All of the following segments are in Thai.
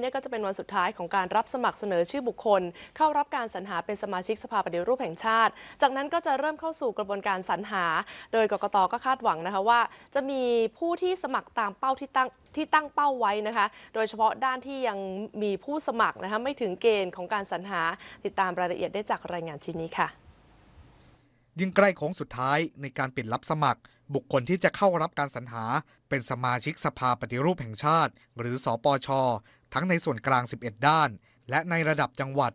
เนี่ยก็จะเป็นวันสุดท้ายของการรับสมัครเสนอชื่อบุคคล เข้ารับการสรรหาเป็นสมาชิกสภาปฏิรูปแห่งชาติ จากนั้นก็จะเริ่มเข้าสู่กระบวนการสรรหา โดยกกตก็คาดหวังนะคะว่า จะมีผู้ที่สมัครตามเป้าที่ตั้งที่ตั้งเป้าไว้นะคะ โดยเฉพาะด้านที่ยังมีผู้สมัครนะคะไม่ถึงเกณฑ์ของการสรรหา ติดตามรายละเอียดได้จากรายงานชิ้นนี้ค่ะ ยิ่งใกล้โค้งสุดท้ายในการปิดรับสมัคร บุคคลที่จะเข้ารับการสรรหา เป็นสมาชิกสภาปฏิรูปแห่งชาติ หรือสอปชทั้งในส่วนกลาง 11 ด้าน และในระดับจังหวัด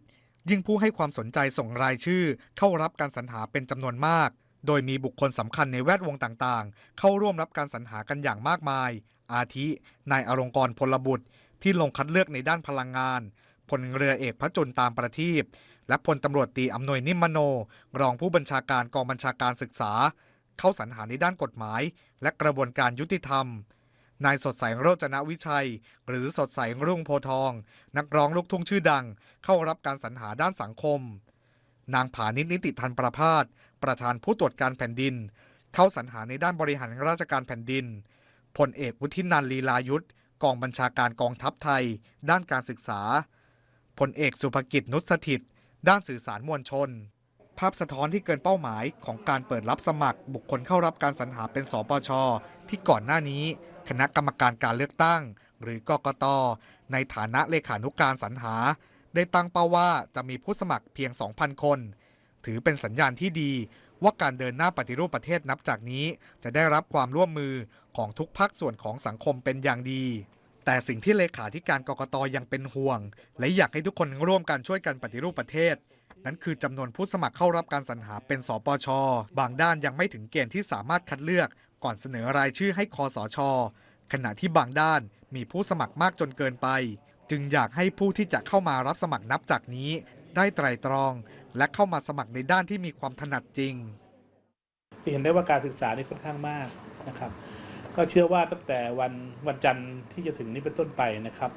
ยิ่งผู้ให้ความสนใจส่งรายชื่อ เข้ารับการสรรหาเป็นจำนวนมาก โดยมีบุคคลสำคัญในแวดวงต่างๆ เข้าร่วมรับการสรรหากันอย่างมากมาย อาทินายอรงกรพลบุตร ที่ลงคัดเลือกในด้านพลังงานพลเรือเอกพระจุลตามประทีปและพลตำรวจตีอำนวยนิมมโน รองผู้บัญชาการกองบัญชาการศึกษา เข้าสรรหาในด้านกฎหมาย และกระบวนการยุติธรรม นายสดใสโรจนวิชัย หรือสดใสรุ่งโพทอง นักร้องลูกทุ่งชื่อดัง เข้ารับการสรรหาด้านสังคม นางผานิชนิติทันประพาสประธานผู้ตรวจการแผ่นดิน เข้าสรรหาในด้านบริหารราชการแผ่นดินพลเอกวุฒินันลีลายุทธกองบัญชาการกองทัพไทย ด้านการศึกษาพลเอกสุภกิจนุชสถิต ด้านสื่อสารมวลชน ภาพสะท้อนที่เกินเป้าหมายของการเปิดรับสมัคร บุคคลเข้ารับการสรรหาเป็นสปช ที่ก่อนหน้านี้ คณะกรรมการการเลือกตั้ง หรือกกต ในฐานะเลขานุการสรรหา ได้ตั้งเป้าว่าจะมีผู้สมัครเพียง 2,000 คน ถือเป็นสัญญาณที่ดีว่าการเดินหน้าปฏิรูปประเทศนับจากนี้ จะได้รับความร่วมมือของทุกภาคส่วนของสังคมเป็นอย่างดี แต่สิ่งที่เลขาธิการกกตยังเป็นห่วง และอยากให้ทุกคนร่วมกันช่วยกันปฏิรูปประเทศ นั่นคือจำนวนผู้สมัครเข้ารับการสรรหาเป็นสปช บางด้านยังไม่ถึงเกณฑ์ที่สามารถคัดเลือก ก่อนเสนอรายชื่อให้คอสช ขณะที่บางด้านมีผู้สมัครมากจนเกินไป จึงอยากให้ผู้ที่จะเข้ามารับสมัครนับจากนี้ ได้ไตรตรอง และเข้ามาสมัครในด้านที่มีความถนัดจริงเห็นได้ว่าการศึกษานี่ค่อนข้างมากนะครับ ก็เชื่อว่าตั้งแต่วันวันจันทร์ที่จะถึงนี้เป็นต้นไปนะครับ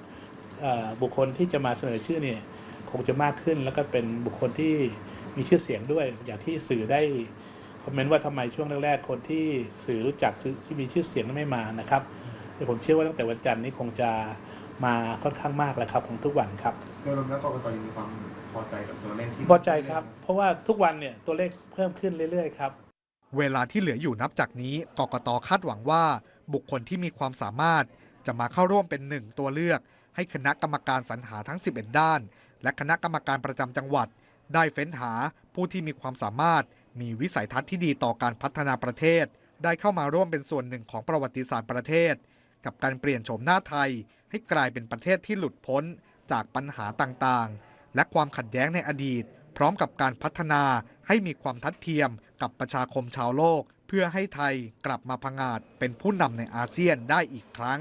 บุคคลที่จะมาเสนอชื่อเนี่ยคงจะมากขึ้น แล้วก็เป็นบุคคลที่มีชื่อเสียงด้วย อย่างที่สื่อได้คอมเมนต์ว่าทำไมช่วงแรกๆคนที่สื่อรู้จักสื่อที่มีชื่อเสียงนั้นไม่มานะครับเดี๋ยวผมเชื่อว่าตั้งแต่วันจันทร์นี้คงจะมาค่อนข้างมากแล้วครับของทุกวันครับโดยรวมแล้วกรกตยังมีความพอใจกับตัวเลขที่พอใจครับ เพราะว่าทุกวันเนี่ยตัวเลขเพิ่มขึ้นเรื่อยๆครับเวลาที่เหลืออยู่นับจากนี้กกตคาดหวังว่า บุคคลที่มีความสามารถ จะมาเข้าร่วมเป็นหนึ่งตัวเลือก ให้คณะกรรมการสรรหาทั้ง 11 ด้าน และคณะกรรมการประจำจังหวัด ได้เฟ้นหาผู้ที่มีความสามารถ มีวิสัยทัศน์ที่ดีต่อการพัฒนาประเทศ ได้เข้ามาร่วมเป็นส่วนหนึ่งของประวัติศาสตร์ประเทศ กับการเปลี่ยนโฉมหน้าไทย ให้กลายเป็นประเทศที่หลุดพ้นจากปัญหาต่างๆ และความขัดแย้งในอดีต พร้อมกับการพัฒนาให้มีความทัดเทียมกับประชาคมชาวโลก เพื่อให้ไทยกลับมาพังอาจเป็นผู้นำในอาเซียนได้อีกครั้ง